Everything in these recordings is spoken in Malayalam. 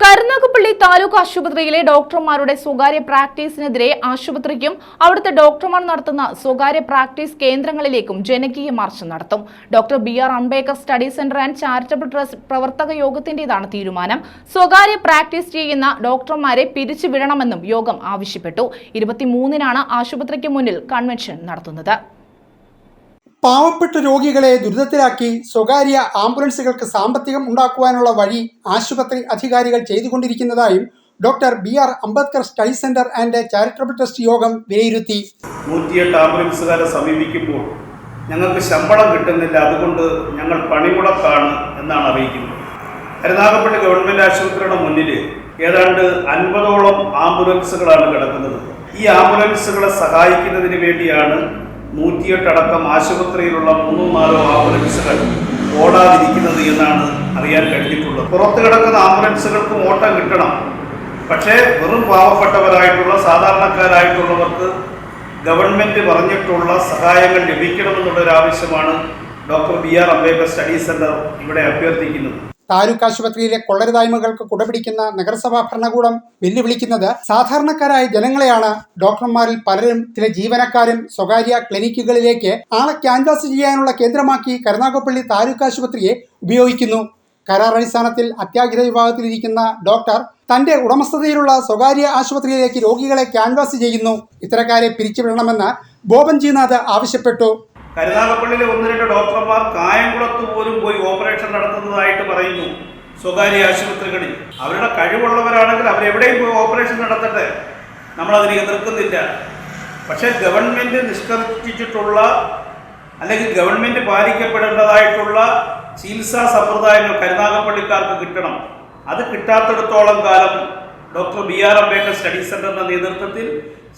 കരുനാഗപ്പള്ളി താലൂക്ക് ആശുപത്രിയിലെ ഡോക്ടർമാരുടെ സ്വകാര്യ പ്രാക്ടീസിനെതിരെ ആശുപത്രിക്കും അവിടുത്തെ ഡോക്ടർമാർ നടത്തുന്ന സ്വകാര്യ പ്രാക്ടീസ് കേന്ദ്രങ്ങളിലേക്കും ജനകീയ മാർച്ച് നടത്തും. Doctor B R Ambedkar study centre and charitable trust പ്രവർത്തക യോഗത്തിന്റേതാണ് തീരുമാനം. സ്വകാര്യ പ്രാക്ടീസ് ചെയ്യുന്ന ഡോക്ടർമാരെ പിരിച്ചുവിടണമെന്നും യോഗം ആവശ്യപ്പെട്ടു. ഇരുപത്തിമൂന്നിനാണ് ആശുപത്രിക്ക് മുന്നിൽ കൺവെൻഷൻ നടത്തുന്നത്. പാവപ്പെട്ട രോഗികളെ ദുരിതത്തിലാക്കി സ്വകാര്യ ആംബുലൻസുകൾക്ക് സാമ്പത്തികം ഉണ്ടാക്കുവാനുള്ള വഴി ആശുപത്രി അധികാരികൾ ചെയ്തുകൊണ്ടിരിക്കുന്നതായും doctor B R Ambedkar study centre and charitable trust യോഗം വിലയിരുത്തി. നൂറ്റിയെട്ട് ആംബുലൻസുകാരെ സമീപിക്കുമ്പോൾ ഞങ്ങൾക്ക് ശമ്പളം കിട്ടുന്നില്ല. അതുകൊണ്ട് ഞങ്ങൾ പണിമുടക്കാണ് എന്നാണ് അറിയിക്കുന്നത്. കരുനാഗപ്പള്ളി ഗവൺമെന്റ് ആശുപത്രിയുടെ മുന്നിൽ ഏതാണ്ട് അൻപതോളം ആംബുലൻസുകളാണ് കിടക്കുന്നത്. ഈ ആംബുലൻസുകളെ സഹായിക്കുന്നതിന് വേണ്ടിയാണ് നൂറ്റിയെട്ടടക്കം ആശുപത്രിയിലുള്ള മൂന്നോ നാലോ ആംബുലൻസുകൾ ഓടാതിരിക്കുന്നത് എന്നാണ് അറിയാൻ കഴിഞ്ഞിട്ടുള്ളത്. പുറത്തു കിടക്കുന്ന ആംബുലൻസുകൾക്കും ഓട്ടം കിട്ടണം. പക്ഷേ വെറും പാവപ്പെട്ടവരായിട്ടുള്ള സാധാരണക്കാരായിട്ടുള്ളവർക്ക് ഗവൺമെന്റ് പറഞ്ഞിട്ടുള്ള സഹായങ്ങൾ ലഭിക്കണമെന്നുള്ളൊരു ആവശ്യമാണ് doctor B R Ambedkar study centre ഇവിടെ അഭ്യർത്ഥിക്കുന്നത്. താലൂക്ക് ആശുപത്രിയിലെ കൊള്ളരുതായ്മകൾക്ക് കുടപിടിക്കുന്ന നഗരസഭാ ഭരണകൂടം വെല്ലുവിളിക്കുന്നത് സാധാരണക്കാരായ ജനങ്ങളെയാണ്. ഡോക്ടർമാരിൽ പലരും ചില ജീവനക്കാരും സ്വകാര്യ ക്ലിനിക്കുകളിലേക്ക് ആളെ ക്യാൻവാസ് ചെയ്യാനുള്ള കേന്ദ്രമാക്കി കരുനാഗപ്പള്ളി താലൂക്ക് ആശുപത്രിയെ ഉപയോഗിക്കുന്നു. കരാർ അടിസ്ഥാനത്തിൽ അത്യാഗ്രഹ വിഭാഗത്തിലിരിക്കുന്ന ഡോക്ടർ തന്റെ ഉടമസ്ഥതയിലുള്ള സ്വകാര്യ ആശുപത്രിയിലേക്ക് രോഗികളെ ക്യാൻവാസ് ചെയ്യുന്നു. ഇത്തരക്കാരെ പിരിച്ചുവിടണമെന്ന് ബോബൻ ജിനാഥ് ആവശ്യപ്പെട്ടു. കരുനാഗപ്പള്ളിയിലെ ഒന്ന് രണ്ട് ഡോക്ടർമാർ കായംകുളത്ത് പോലും പോയി ഓപ്പറേഷൻ നടത്തുന്നതായിട്ട് പറയുന്നു സ്വകാര്യ ആശുപത്രികളിൽ. അവരുടെ കഴിവുള്ളവരാണെങ്കിൽ അവരെവിടെയും പോയി ഓപ്പറേഷൻ നടത്തട്ടെ. നമ്മളതിനെ എതിർക്കുന്നില്ല. പക്ഷേ ഗവൺമെന്റ് നിഷ്കർഷിച്ചിട്ടുള്ള അല്ലെങ്കിൽ ഗവൺമെന്റ് പാലിക്കപ്പെടേണ്ടതായിട്ടുള്ള ചികിത്സാ സമ്പ്രദായങ്ങൾ കരുനാഗപ്പള്ളിക്കാർക്ക് കിട്ടണം. അത് കിട്ടാത്തിടത്തോളം കാലം doctor B R Ambedkar study സെന്ററിന്റെ നേതൃത്വത്തിൽ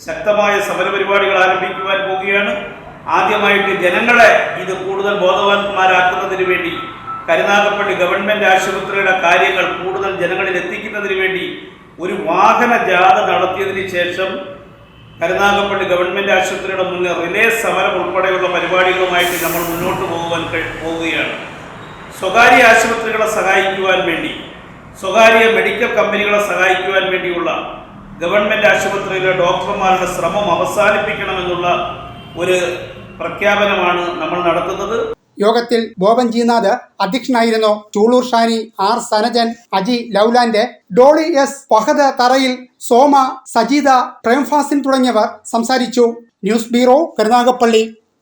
ശക്തമായ സമരപരിപാടികൾ ആരംഭിക്കുവാൻ പോവുകയാണ്. ആദ്യമായിട്ട് ജനങ്ങളെ ഇത് കൂടുതൽ ബോധവാന്മാരാക്കുന്നതിന് വേണ്ടി കരുനാഗപ്പള്ളി ഗവൺമെന്റ് ആശുപത്രിയുടെ കാര്യങ്ങൾ കൂടുതൽ ജനങ്ങളിൽ എത്തിക്കുന്നതിന് വേണ്ടി ഒരു വാഹന ജാഥ നടത്തിയതിന് ശേഷം കരുനാഗപ്പള്ളി ഗവൺമെന്റ് ആശുപത്രിയുടെ മുന്നിൽ റിലേ സമരം ഉൾപ്പെടെയുള്ള പരിപാടികളുമായിട്ട് നമ്മൾ മുന്നോട്ട് പോകുവാൻ പോവുകയാണ്. സ്വകാര്യ ആശുപത്രികളെ സഹായിക്കുവാൻ വേണ്ടി സ്വകാര്യ മെഡിക്കൽ കമ്പനികളെ സഹായിക്കുവാൻ വേണ്ടിയുള്ള ഗവൺമെന്റ് ആശുപത്രിയിലെ ഡോക്ടർമാരുടെ ശ്രമം അവസാനിപ്പിക്കണമെന്നുള്ള ഒരു പ്രഖ്യാപനമാണ് നമ്മൾ നടത്തുന്നത്. യോഗത്തിൽ ബോബൻ ജിനാഥ് അധ്യക്ഷനായിരുന്നു. ചൂളൂർ ഷാനി ആർ സനജൻ അജി ലൗലാൻഡ് ഡോളി എസ് ഫഹദ് തറയിൽ സോമ സജീദ പ്രേംഫാസിൻ തുടങ്ങിയവർ സംസാരിച്ചു. News bureau Karunagappally.